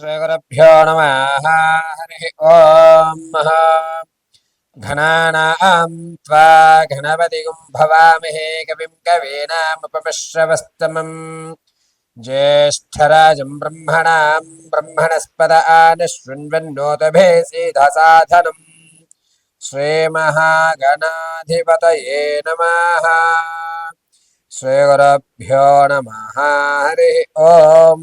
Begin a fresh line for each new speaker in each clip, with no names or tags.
శ్రీగురుభ్యో నమ హరి ఓం ఘనానాం త్వా గణపతిగుం భవామహే కవిం కవీనాముపమిశ్రవస్తమం జ్యేష్ఠరాజం బ్రహ్మణాం బ్రహ్మణస్పద ఆనశృణ్వన్నోతభే సీధసాధనం శ్రీమహాగణాధిపతయే నమ శ్రీగురుభ్యో నమ హరి ఓం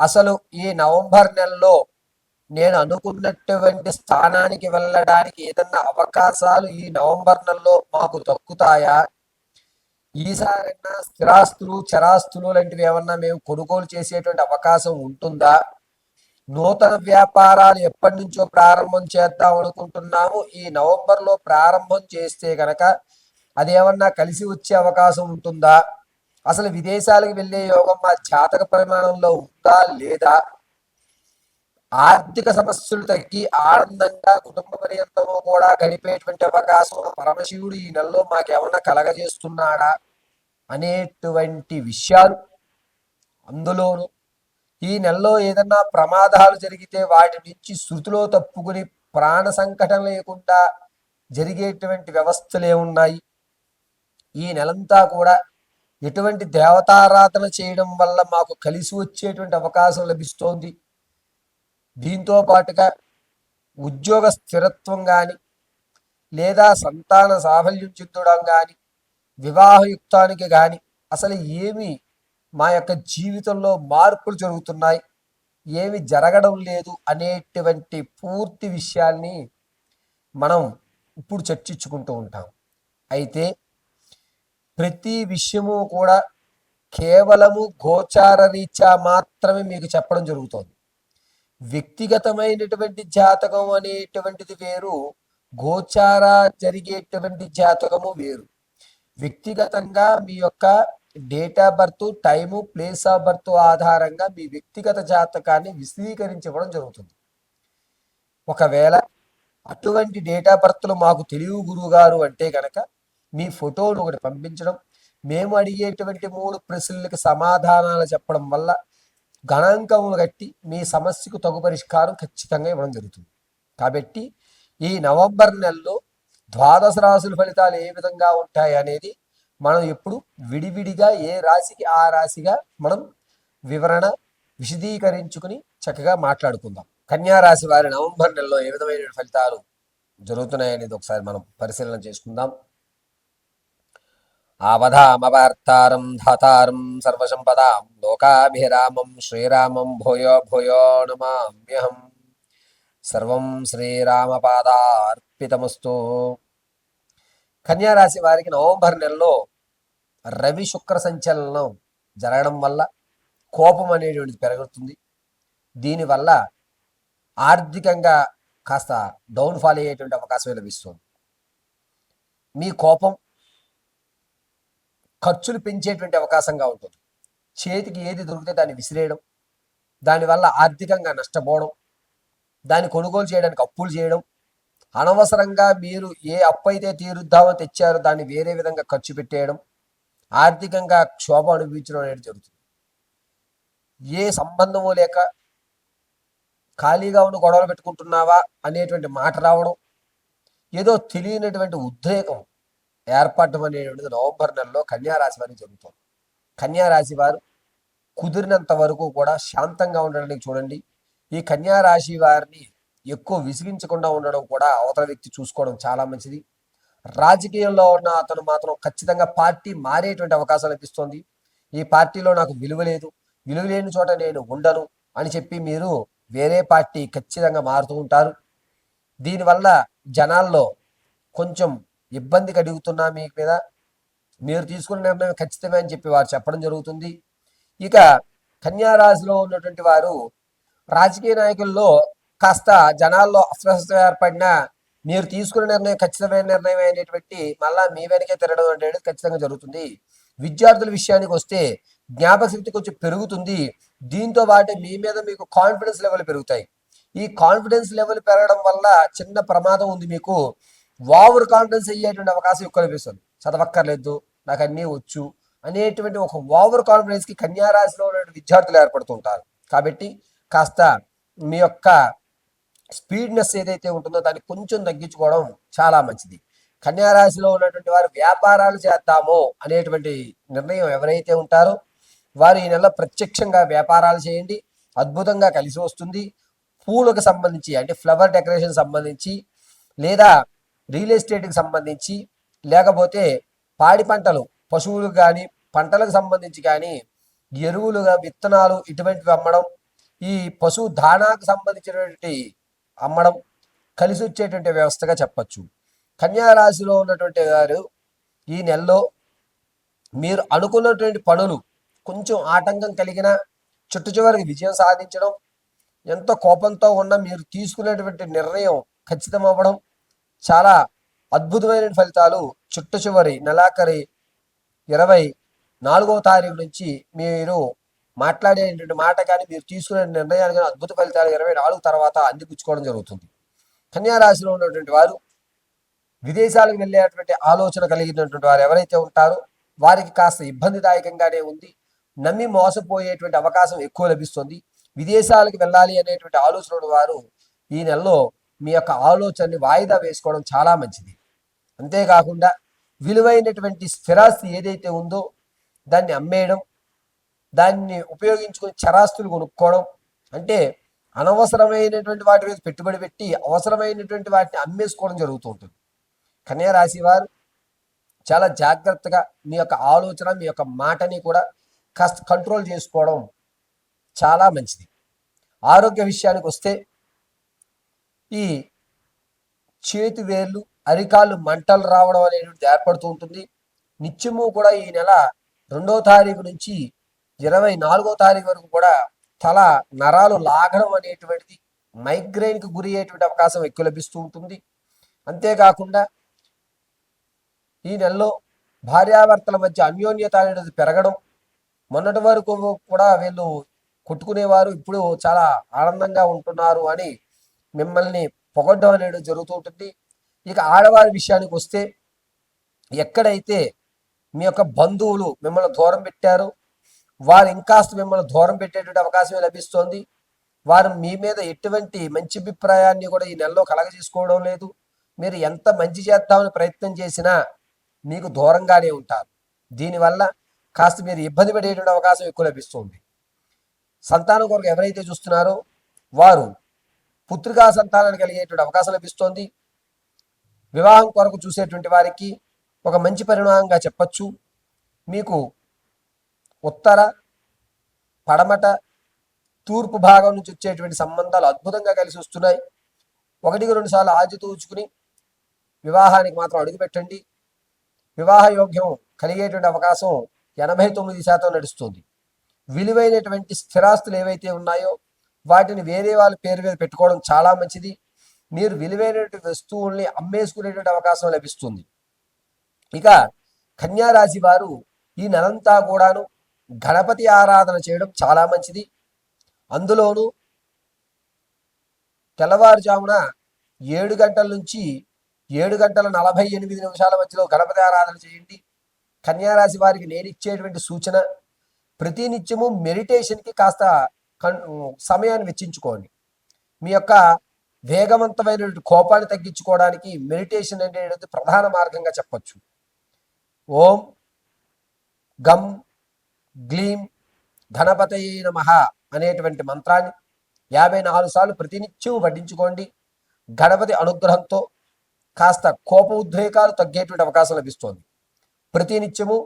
అసలు ఈ నవంబర్ నెలలో నేను అనుకున్నటువంటి స్థానానికి వెళ్ళడానికి ఏదన్నా అవకాశాలు ఈ నవంబర్ నెలలో మాకు దక్కుతాయా? ఈసారైనా స్థిరాస్తులు చరాస్తులు లాంటివి ఏమన్నా మేము కొనుగోలు చేసేటువంటి అవకాశం ఉంటుందా? నూతన వ్యాపారాలు ఎప్పటి నుంచో ప్రారంభం చేద్దాం అనుకుంటున్నాము. ఈ నవంబర్లో ప్రారంభం చేస్తే గనక అదేమన్నా కలిసి వచ్చే అవకాశం ఉంటుందా? అసలు విదేశాలకు వెళ్ళే యోగం మా జాతక పరిమాణంలో ఉందా లేదా? ఆర్థిక సమస్యలు తగ్గి ఆనందంగా కుటుంబ పర్యంతము కూడా గడిపేటువంటి అవకాశం పరమశివుడు ఈ నెలలో మాకేమన్నా కలగజేస్తున్నాడా అనేటువంటి విషయాలు అందులోను. ఈ నెలలో ఏదన్నా ప్రమాదాలు జరిగితే వాటి నుంచి శృతిలో తప్పుకుని ప్రాణ సంకటం లేకుండా జరిగేటువంటి వ్యవస్థలు ఏమున్నాయి? ఈ నెలంతా కూడా ఎటువంటి దేవతారాధన చేయడం వల్ల మాకు కలిసి వచ్చేటువంటి అవకాశం లభిస్తోంది. దీంతో పాటుగా ఉద్యోగ స్థిరత్వం కానీ లేదా సంతాన సాఫల్యం చెందడం కానీ వివాహయుక్తానికి కానీ అసలు ఏమి మా యొక్క జీవితంలో మార్పులు జరుగుతున్నాయి. ఏమి జరగడం లేదు అనేటువంటి పూర్తి విషయాల్ని మనం ఇప్పుడు చర్చించుకుంటూ ఉంటాం. అయితే ప్రతి విషయము కూడా కేవలము గోచార రీత్యా మాత్రమే మీకు చెప్పడం జరుగుతుంది. వ్యక్తిగతమైనటువంటి జాతకం అనేటువంటిది వేరు గోచార జరిగేటువంటి జాతకము వేరు. వ్యక్తిగతంగా మీ యొక్క date of birth time place of birth ఆధారంగా మీ వ్యక్తిగత జాతకాన్ని విశదీకరించడం జరుగుతుంది. ఒకవేళ అటువంటి డేట్ ఆఫ్ బర్త్లు మాకు తెలివి గురువు గారు అంటే కనుక మీ ఫోటోను ఒకటి పంపించడం మేము అడిగేటువంటి మూడు ప్రశ్నలకు సమాధానాలు చెప్పడం వల్ల గణాంకములు కట్టి మీ సమస్యకు తగు పరిష్కారం ఖచ్చితంగా ఇవ్వడం జరుగుతుంది. కాబట్టి ఈ నవంబర్ నెలలో ద్వాదశ రాశుల ఫలితాలు ఏ విధంగా ఉంటాయి అనేది మనం ఎప్పుడు విడివిడిగా ఏ రాశికి ఆ రాశిగా మనం వివరణ విశదీకరించుకుని చక్కగా మాట్లాడుకుందాం. కన్యా రాశి వారి నవంబర్ నెలలో ఏ విధమైన ఫలితాలు జరుగుతున్నాయి అనేది ఒకసారి మనం పరిశీలన చేసుకుందాం. ఆవధామవార్తారం ధాతారం సర్వసంపదాం లోకాభిరామం శ్రీరామం భూయో భూయో నమామ్యహం సర్వం శ్రీరామపాదార్పితమస్తు కన్యారాశి వారికి నవంబర్ నెలలో రవి శుక్ర సంచలనం జరగడం వల్ల కోపం అనేటువంటిది పెరుగుతుంది దీనివల్ల ఆర్థికంగా కాస్త డౌన్ఫాల్ అయ్యేటువంటి అవకాశం లభిస్తుంది. మీ కోపం ఖర్చులు పెంచేటువంటి అవకాశంగా ఉంటుంది. చేతికి ఏది దొరికితే దాన్ని విసిరేయడం దానివల్ల ఆర్థికంగా నష్టపోవడం దాన్ని కొనుగోలు చేయడానికి అప్పులు చేయడం అనవసరంగా మీరు ఏ అప్పు అయితే తీరుద్దామో తెచ్చారో దాన్ని వేరే విధంగా ఖర్చు పెట్టేయడం ఆర్థికంగా క్షోభ అనుభవించడం అనేది జరుగుతుంది. ఏ సంబంధము లేక ఖాళీగా ఉన్న గొడవలు పెట్టుకుంటున్నావా అనేటువంటి మాట రావడం ఏదో తెలియనటువంటి ఉద్రేకం ఏర్పడటం అనేటువంటిది నవంబర్ నెలలో కన్యారాశి వారికి జరుగుతుంది. కన్యారాశి వారు కుదిరినంత వరకు కూడా శాంతంగా ఉండడానికి చూడండి. ఈ కన్యారాశి వారిని ఎక్కువ విసిగించకుండా ఉండడం కూడా అవతల వ్యక్తి చూసుకోవడం చాలా మంచిది. రాజకీయంలో ఉన్న అతను మాత్రం ఖచ్చితంగా పార్టీ మారేటువంటి అవకాశం లభిస్తుంది. ఈ పార్టీలో నాకు విలువ లేదు. విలువ లేని చోట నేను ఉండను అని చెప్పి మీరు వేరే పార్టీ ఖచ్చితంగా మారుతూ ఉంటారు. దీనివల్ల జనాల్లో కొంచెం ఇబ్బంది కలుగుతున్నా మీ మీద. మీరు తీసుకున్న నిర్ణయం ఖచ్చితమే అని చెప్పి వారు చెప్పడం జరుగుతుంది. ఇక కన్యారాశిలో ఉన్నటువంటి వారు రాజకీయ నాయకుల్లో కాస్త జనాల్లో అస్వస్థత ఏర్పడినా మీరు తీసుకున్న నిర్ణయం ఖచ్చితమైన నిర్ణయం అయినటువంటి మళ్ళా మీ వెనకే తిరగడం అనేది ఖచ్చితంగా జరుగుతుంది. విద్యార్థుల విషయానికి వస్తే జ్ఞాపకశక్తి కొంచెం పెరుగుతుంది. దీంతో పాటు మీ మీద మీకు కాన్ఫిడెన్స్ లెవెల్ పెరుగుతాయి. ఈ కాన్ఫిడెన్స్ లెవెల్ పెరగడం వల్ల చిన్న ప్రమాదం ఉంది మీకు. ఓవర్ కాన్ఫిడెన్స్ అయ్యేటువంటి అవకాశం ఎక్కువ లభిస్తుంది చదవక్కర్లేదు నాకు అన్నీ వచ్చు అనేటువంటి ఒక ఓవర్ కాన్ఫిడెన్స్కి కన్యారాశిలో ఉన్న విద్యార్థులు ఏర్పడుతుంటారు కాబట్టి కాస్త మీ యొక్క స్పీడ్నెస్ ఏదైతే ఉంటుందో దాన్ని కొంచెం తగ్గించుకోవడం చాలా మంచిది. కన్యారాశిలో ఉన్నటువంటి వారు వ్యాపారాలు చేద్దాము అనేటువంటి నిర్ణయం ఎవరైతే ఉంటారో వారు ఈ నెల ప్రత్యక్షంగా వ్యాపారాలు చేయండి. అద్భుతంగా కలిసి వస్తుంది. పూలకు సంబంధించి అంటే ఫ్లవర్ డెకరేషన్ సంబంధించి లేదా రియల్ ఎస్టేట్కి సంబంధించి లేకపోతే పాడి పంటలు పశువులకు కానీ పంటలకు సంబంధించి కానీ ఎరువులుగా విత్తనాలు ఇటువంటివి అమ్మడం ఈ పశువు దాణాకు సంబంధించినటువంటి అమ్మడం కలిసి వచ్చేటువంటి వ్యవస్థగా చెప్పచ్చు. కన్యారాశిలో ఉన్నటువంటి వారు ఈ నెలలో మీరు అనుకున్నటువంటి పనులు కొంచెం ఆటంకం కలిగిన చుట్టు చివరికి విజయం సాధించడం ఎంతో కోపంతో ఉన్న మీరు తీసుకునేటువంటి నిర్ణయం ఖచ్చితం అవ్వడం చాలా అద్భుతమైన ఫలితాలు చుట్టు చివరి నెలాఖరి ఇరవై నాలుగవ తారీఖు నుంచి మీరు మాట్లాడేటువంటి మాట కానీ మీరు తీసుకునే నిర్ణయాలు కానీ అద్భుత ఫలితాలు ఇరవై నాలుగు తర్వాత అందిపుచ్చుకోవడం జరుగుతుంది. కన్యారాశిలో ఉన్నటువంటి వారు విదేశాలకు వెళ్ళేటువంటి ఆలోచన కలిగినటువంటి వారు ఎవరైతే ఉంటారో వారికి కాస్త ఇబ్బందిదాయకంగానే ఉంది. నమ్మి మోసపోయేటువంటి అవకాశం ఎక్కువ లభిస్తుంది. విదేశాలకు వెళ్ళాలి అనేటువంటి ఆలోచన వారు ఈ నెలలో మీ యొక్క ఆలోచనని వాయిదా వేసుకోవడం చాలా మంచిది. అంతేకాకుండా విలువైనటువంటి స్థిరాస్తి ఏదైతే ఉందో దాన్ని అమ్మేయడం దాన్ని ఉపయోగించుకొని చరాస్తులు కొనుక్కోవడం అంటే అనవసరమైనటువంటి వాటి మీద పెట్టుబడి పెట్టి అవసరమైనటువంటి వాటిని అమ్మేసుకోవడం జరుగుతూ ఉంటుంది. కన్యా రాశి వారు చాలా జాగ్రత్తగా మీ యొక్క ఆలోచన మీ యొక్క మాటని కూడా కాస్త కంట్రోల్ చేసుకోవడం చాలా మంచిది. ఆరోగ్య విషయానికి వస్తే ఈ చేతి వేర్లు అరికాలు మంటలు రావడం అనేటువంటిది ఏర్పడుతూ ఉంటుంది. నిత్యము కూడా ఈ నెల రెండో తారీఖు నుంచి ఇరవై నాలుగో తారీఖు వరకు కూడా తల నరాలు లాగడం అనేటువంటిది మైగ్రైన్కి గురి అయ్యేటువంటి అవకాశం ఎక్కువ లభిస్తూ ఉంటుంది. అంతేకాకుండా ఈ నెలలో భార్యాభర్తల మధ్య అన్యోన్యత అనేది పెరగడం మొన్నటి వరకు కూడా వీళ్ళు కొట్టుకునేవారు ఇప్పుడు చాలా ఆనందంగా ఉంటున్నారు అని మిమ్మల్ని పొగడ్డం అనేది జరుగుతూ ఉంటుంది. ఇక ఆడవారి విషయానికి వస్తే ఎక్కడైతే మీ యొక్క బంధువులు మిమ్మల్ని దూరం పెట్టారో వారు ఇంకాస్త మిమ్మల్ని దూరం పెట్టేటువంటి అవకాశం లభిస్తోంది. వారు మీ మీద ఎటువంటి మంచి అభిప్రాయాన్ని కూడా ఈ నెలలో కలగజేసుకోవడం లేదు. మీరు ఎంత మంచి చేద్దామని ప్రయత్నం చేసినా మీకు దూరంగానే ఉంటారు. దీనివల్ల కాస్త మీరు ఇబ్బంది పడేటువంటి అవకాశం ఎక్కువ లభిస్తుంది. సంతానం కొరకు ఎవరైతే చూస్తున్నారో వారు పుత్రికా సంతానాన్ని కలిగేటువంటి అవకాశం లభిస్తోంది. వివాహం కొరకు చూసేటువంటి వారికి ఒక మంచి పరిణామంగా చెప్పచ్చు. మీకు ఉత్తర పడమట తూర్పు భాగం నుంచి వచ్చేటువంటి సంబంధాలు అద్భుతంగా కలిసి వస్తున్నాయి. ఒకటికి రెండు సార్లు ఆచితూచుకుని వివాహానికి మాత్రం అడుగుపెట్టండి. వివాహ యోగ్యం కలిగేటువంటి అవకాశం ఎనభై తొమ్మిది శాతం నడుస్తుంది. విలువైనటువంటి స్థిరాస్తులు ఏవైతే ఉన్నాయో వాటిని వేరే వాళ్ళ పేరు మీద పెట్టుకోవడం చాలా మంచిది. మీరు విలువైనటువంటి వస్తువుల్ని అమ్మేసుకునేటువంటి అవకాశం లభిస్తుంది. ఇక కన్యా రాశి వారు ఈ నెలంతా కూడాను గణపతి ఆరాధన చేయడం చాలా మంచిది. అందులోనూ తెల్లవారుజామున ఏడు గంటల నుంచి ఏడు గంటల నలభై ఎనిమిది నిమిషాల మధ్యలో గణపతి ఆరాధన చేయండి. కన్యా రాశి వారికి నేను ఇచ్చేటువంటి సూచన ప్రతినిత్యము మెడిటేషన్కి కాస్త సమయాన్ని వెచ్చించుకోండి. మీ యొక్క వేగవంతమైనటువంటి కోపాన్ని తగ్గించుకోవడానికి మెడిటేషన్ అనేది ప్రధాన మార్గంగా చెప్పచ్చు. ఓం గం గ్లీం గణపతయే నమ అనేటువంటి మంత్రాన్ని యాభై నాలుగు సార్లు ప్రతినిత్యం పఠించుకోండి గణపతి అనుగ్రహంతో కాస్త కోప ఉద్రేకాలు తగ్గేటువంటి అవకాశం లభిస్తోంది. ప్రతినిత్యము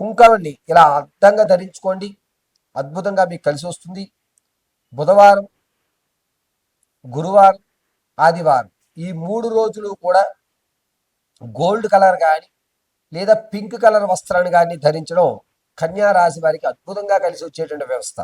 కుంకమని ఇలా అర్థంగా ధరించుకోండి. అద్భుతంగా మీకు కలిసి వస్తుంది. బుధవారం గురువారం ఆదివారం ఈ మూడు రోజులు కూడా గోల్డ్ కలర్ కానీ లేదా పింక్ కలర్ వస్త్రాన్ని కానీ ధరించడం కన్యా రాశి వారికి అద్భుతంగా కలిసి వచ్చేటువంటి వ్యవస్థ.